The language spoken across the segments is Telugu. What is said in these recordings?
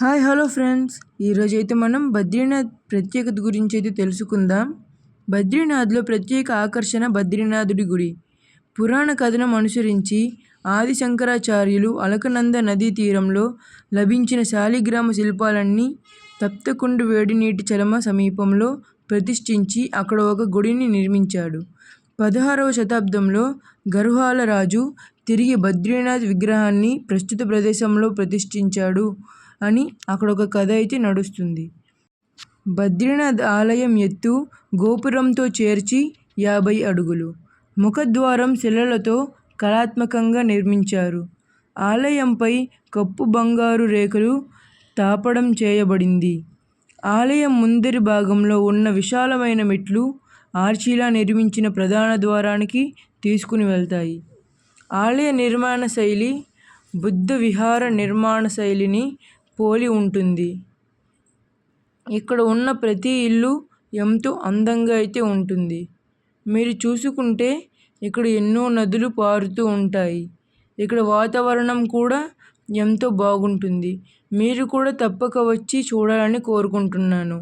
Hi hello friends. ఈరోజు అయితే మనం బద్రీనాథ్ ప్రత్యేకత గురించి అయితే తెలుసుకుందాం. బద్రీనాథ్లో ప్రత్యేక ఆకర్షణ బద్రీనాథుడి గుడి. పురాణ కథనం అనుసరించి ఆది శంకరాచార్యులు అలకనంద నదీ తీరంలో లభించిన శాలిగ్రామ శిల్పాలన్నీ తప్తకుండు వేడి నీటి చలమ సమీపంలో ప్రతిష్ఠించి అక్కడ ఒక గుడిని నిర్మించాడు. పదహారవ శతాబ్దంలో గర్హాల రాజు తిరిగి బద్రీనాథ్ విగ్రహాన్ని ప్రస్తుత ప్రదేశంలో ప్రతిష్ఠించాడు. అని అక్కడ ఒక కథ అయితే నడుస్తుంది. బద్రీనాథ్ ఆలయం ఎత్తు గోపురంతో చేర్చి యాభై అడుగులు. ముఖద్వారం శిలలతో కళాత్మకంగా నిర్మించారు. ఆలయంపై కప్పు బంగారు రేఖలు తాపడం చేయబడింది. ఆలయం ముందరి భాగంలో ఉన్న విశాలమైన మెట్లు ఆర్చీలా నిర్మించిన ప్రధాన ద్వారానికి తీసుకుని వెళ్తాయి. ఆలయ నిర్మాణ శైలి బుద్ధ విహార నిర్మాణ శైలిని పోలి ఉంటుంది. ఇక్కడ ఉన్న ప్రతి ఇల్లు ఎంతో అందంగా అయితే ఉంటుంది. మీరు చూసుకుంటే ఇక్కడ ఎన్నో నదులు పారుతూ ఉంటాయి. ఇక్కడ వాతావరణం కూడా ఎంతో బాగుంటుంది. మీరు కూడా తప్పక వచ్చి చూడాలని కోరుకుంటున్నాను.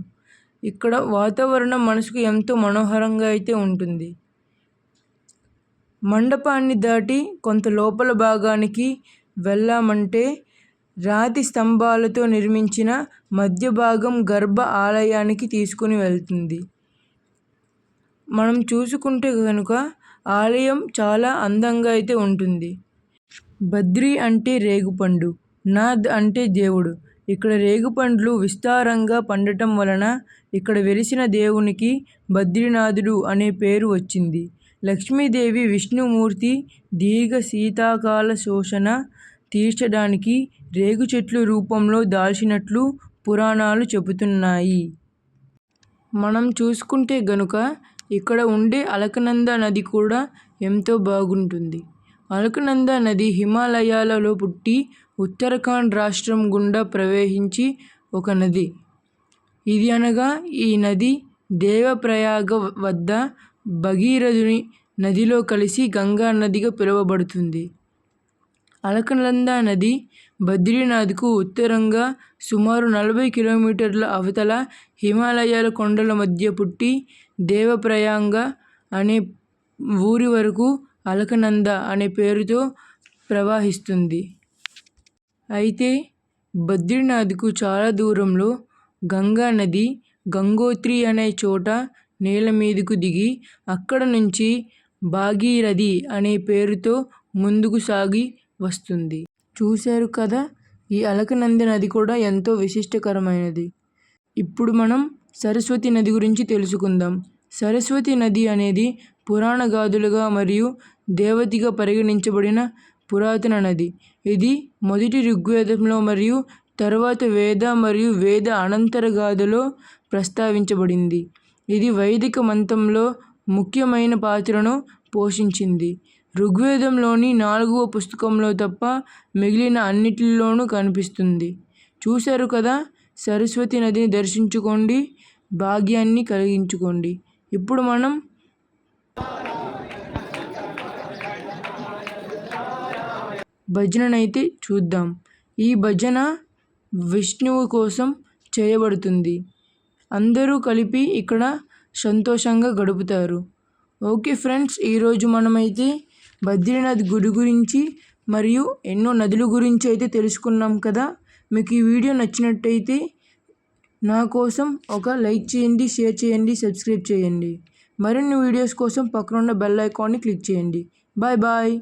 ఇక్కడ వాతావరణం మనసుకు ఎంతో మనోహరంగా అయితే ఉంటుంది. మండపాన్ని దాటి కొంత లోపల భాగానికి వెళ్ళామంటే రాతి స్తంభాలతో నిర్మించిన మధ్య భాగం గర్భ ఆలయానికి తీసుకుని వెళ్తుంది. మనం చూసుకుంటే కనుక ఆలయం చాలా అందంగా అయితే ఉంటుంది. బద్రి అంటే రేగుపండు నాద్ అంటే దేవుడు. ఇక్కడ రేగుపండ్లు విస్తారంగా పండటం వలన ఇక్కడ వెలిసిన దేవునికి బద్రీనాథుడు అనే పేరు వచ్చింది. లక్ష్మీదేవి విష్ణుమూర్తి దీర్ఘ శీతాకాల శోషణ తీర్చడానికి రేగు చెట్లు రూపంలో దాల్చినట్లు పురాణాలు చెబుతున్నాయి. మనం చూసుకుంటే గనుక ఇక్కడ ఉండే అలకనంద నది కూడా ఎంతో బాగుంటుంది. అలకనంద నది హిమాలయాలలో పుట్టి ఉత్తరాఖండ్ రాష్ట్రం గుండా ప్రవహించి ఒక నది. ఇది అనగా ఈ నది దేవప్రయాగ వద్ద భగీరథుని నదిలో కలిసి గంగా నదిగా పిలువబడుతుంది. అలకనంద నది బద్రీనాథ్కు ఉత్తరంగా సుమారు నలభై కిలోమీటర్ల అవతల హిమాలయాల కొండల మధ్య పుట్టి దేవప్రయాంగ అనే ఊరి వరకు అలకనంద అనే పేరుతో ప్రవహిస్తుంది. అయితే బద్రీనాథ్కు చాలా దూరంలో గంగా నది గంగోత్రి అనే చోట నేల మీదకు దిగి అక్కడ నుంచి భాగీరథి అనే పేరుతో ముందుకు సాగి వస్తుంది. చూశారు కదా ఈ అలకనంది నది కూడా ఎంతో విశిష్టకరమైనది. ఇప్పుడు మనం సరస్వతి నది గురించి తెలుసుకుందాం. సరస్వతి నది అనేది పురాణ గాథలుగా మరియు దేవతిగా పరిగణించబడిన పురాతన నది. ఇది మొదటి ఋగ్వేదంలో మరియు తరువాత వేద మరియు వేద అనంతర గాథలో ప్రస్తావించబడింది. ఇది వైదిక మంత్రంలో ముఖ్యమైన పాత్రను పోషించింది. ఋగ్వేదంలోని నాలుగవ పుస్తకంలో తప్ప మిగిలిన అన్నిటిలోనూ కనిపిస్తుంది. చూశారు కదా? సరస్వతి నదిని దర్శించుకోండి భాగ్యాన్ని కలిగించుకోండి. ఇప్పుడు మనం భజననైతే చూద్దాం. ఈ భజన విష్ణువు కోసం చేయబడుతుంది. అందరూ కలిపి ఇక్కడ సంతోషంగా గడుపుతారు. ఓకే ఫ్రెండ్స్ ఈరోజు మనమైతే బద్రీనాథ్ గుడి గురించి మరియు ఎన్నో నదుల గురించి అయితే తెలుసుకున్నాం కదా. మీకు ఈ వీడియో నచ్చినట్టయితే నా కోసం ఒక లైక్ చేయండి షేర్ చేయండి సబ్స్క్రైబ్ చేయండి. మరిన్ని వీడియోస్ కోసం పక్కనున్న బెల్ ఐకాన్ని క్లిక్ చేయండి. Bye bye.